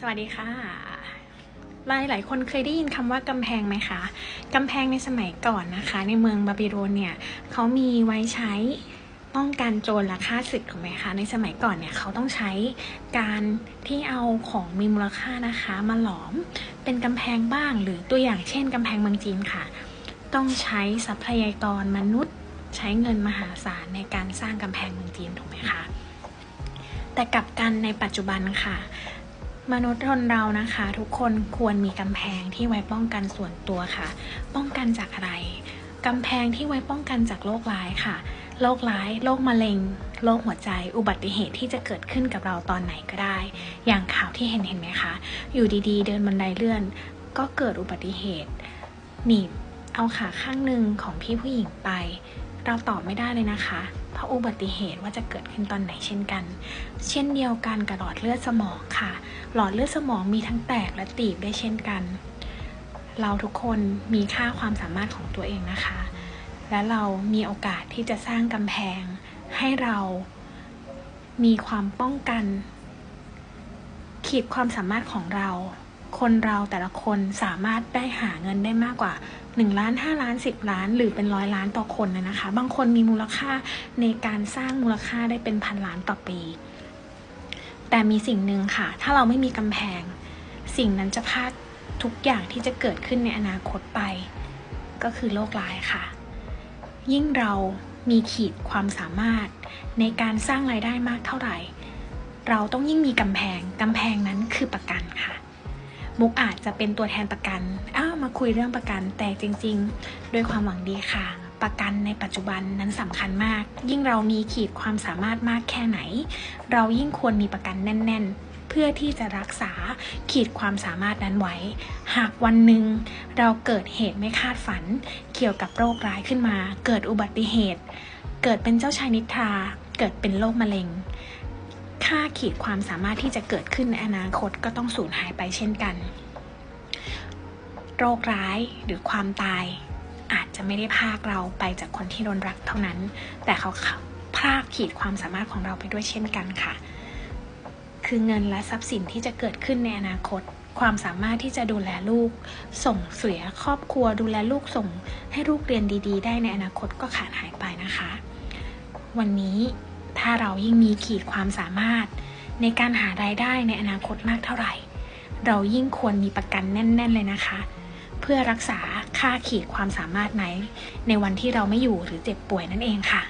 สวัสดีค่ะหลายหลายคนเคยได้ยินคำว่ากำแพงไหมคะกำแพงในสมัยก่อนนะคะ ในเมืองบาบิโลนเนี่ยเขามีไว้ใช้ป้องกันโจรและฆ่าศึกถูกไหมคะในสมัยก่อนเนี่ยเขาต้องใช้การที่เอาของมีมูลค่านะคะ มาหลอมเป็นกำแพงบ้าง หรือตัวอย่างเช่นกำแพงเมืองจีนค่ะ ต้องใช้ทรัพยากรมนุษย์ ใช้เงินมหาศาลในการสร้างกำแพงเมืองจีนถูกไหมคะแต่กลับกันในปัจจุบันค่ะ มนุษย์คนเรานะคะ ทุกคนควรมีกำแพงที่ไว้ป้องกันส่วนตัวค่ะ ป้องกันจากอะไรกำแพงที่ไว้ป้องกันจากโรคร้ายค่ะโรคร้ายโรคมะเร็งโรคหัวใจ อุบัติเหตุที่จะเกิดขึ้นกับเราตอนไหนก็ได้ อย่างข่าวที่เห็นเห็นไหมคะ อยู่ดีๆ เดินบันไดเลื่อน ก็เกิดอุบัติเหตุ หนีบเอาขาข้างหนึ่งของพี่ผู้หญิงไป เราตอบไม่ได้เลยนะคะ เพราะอุบัติเหตุว่าจะเกิดขึ้นตอนไหนเช่นกัน เช่นเดียวกันกับหลอดเลือดสมองค่ะ หลอดเลือดสมองมีทั้งแตกและตีบได้เช่นกัน เราทุกคนมีค่าความสามารถของตัวเองนะคะ และเรามีโอกาสที่จะสร้างกำแพง ให้เรามีความป้องกัน ขีดความสามารถของเรา คนเราแต่ละคนสามารถได้หาเงินได้มากกว่า1ล้าน5ล้าน 10 ล้าน หรือเป็นร้อยล้านต่อคนเลยนะคะ บางคนมีมูลค่าในการสร้างมูลค่าได้เป็นพันล้านต่อปี แต่มีสิ่งหนึ่งค่ะ ถ้าเราไม่มีกำแพง สิ่งนั้นจะพลาดทุกอย่างที่จะเกิดขึ้นในอนาคตไป ก็คือโรคร้ายค่ะ ยิ่งเรามีขีดความสามารถในการสร้างรายได้มากเท่าไหร่ เราต้องยิ่งมีกำแพง กำแพงนั้นคือประกัน มุกอาจจะเป็นตัวแทนประกัน อ้าวมาคุยเรื่องประกัน แต่จริงๆ ด้วยความหวังดีค่ะ ประกันในปัจจุบันนั้นสำคัญมาก ยิ่งเรามีขีดความสามารถมากแค่ไหน เรายิ่งควรมีประกันแน่น ๆ เพื่อที่จะรักษาขีดความสามารถนั้นไว้ หากวันหนึ่งเราเกิดเหตุไม่คาดฝัน เกี่ยวกับโรคร้ายขึ้นมา เกิดอุบัติเหตุ เกิดเป็นเจ้าชายนิทรา เกิดเป็นโรคมะเร็ง ค่าขีดความสามารถที่จะเกิดขึ้นในอนาคตก็ต้องสูญหายไปเช่นกัน โรคร้ายหรือความตายอาจจะไม่ได้พากเราไปจากคนที่โดนรักเท่านั้น แต่เขาพรากขีดความสามารถของเราไปด้วยเช่นกันค่ะ คือเงินและทรัพย์สินที่จะเกิดขึ้นในอนาคต ความสามารถที่จะดูแลลูก ส่งเสียครอบครัวดูแลลูกส่งให้ลูกเรียนดี ๆ ได้ในอนาคตก็ขาดหายไปนะคะ วันนี้ ถ้าเรายิ่งมีขีดความสามารถ ในการหารายได้ในอนาคตมากเท่าไหร่ เรายิ่งควรมีประกันแน่น ๆ เลยนะคะ เพื่อรักษาค่าขีดความสามารถไหน ในวันที่เราไม่อยู่หรือเจ็บป่วยนั่นเองค่ะ